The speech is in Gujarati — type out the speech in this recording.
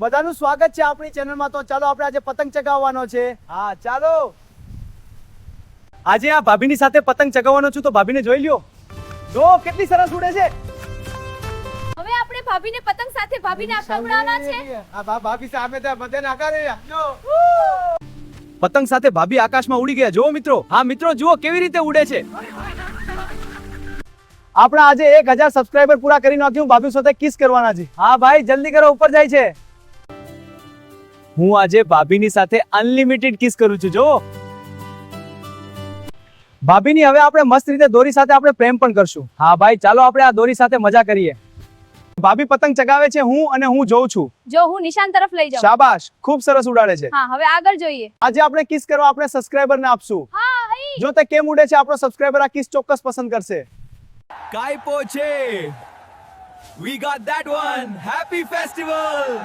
બધાનું સ્વાગત છે આપણી ચેનલમાં. તો ચાલો આપણે આજે પતંગ ચગાવવાનો છે. હા ચાલો. આજે આ ભાભીની સાથે પતંગ ચગાવવાનો છું તો ભાભીને જોઈ લ્યો. જો કેટલી સરસ ઉડે છે. હવે આપણે ભાભીને પતંગ સાથે ભાભીને આખા ઉડાવવાના છે. આ ભાભી સામે તો બધે નાકારે જો. પતંગ સાથે ભાભી આકાશમાં ઉડી ગયા. જુઓ મિત્રો. હા મિત્રો જુઓ કેવી રીતે ઉડે છે. આપણા આજે એક હજાર સબસ્ક્રાઈબર પૂરા કરી નાખ્યું. ભાભી સાથે કિસ કરવાના છે. હા ભાઈ જલ્દી કરો ઉપર જાય છે. હું આજે ભાભીની સાથે અનલિમિટેડ કિસ કરું છું જો ભાભીની હવે આપણે મસ્ત રીતે દોરી સાથે આપણે પ્રેમ પણ કરશું. હા ભાઈ ચાલો આપણે આ દોરી સાથે મજા કરીએ. ભાભી પતંગ ચગાવે છે હું અને હું જોઉં છું. જો હું નિશાન તરફ લઈ જાઉં. શાબાશ ખૂબ સરસ ઉડાડે છે. હા હવે આગળ જોઈએ. આજે આપણે કિસ કરવા આપણે સબસ્ક્રાઇબરને આપશું. હા જો તે કેમ ઉડે છે આપણો સબસ્ક્રાઇબર આ કિસ ચોક્કસ પસંદ કરશે. કાઈપો છે. We got that one happy festival!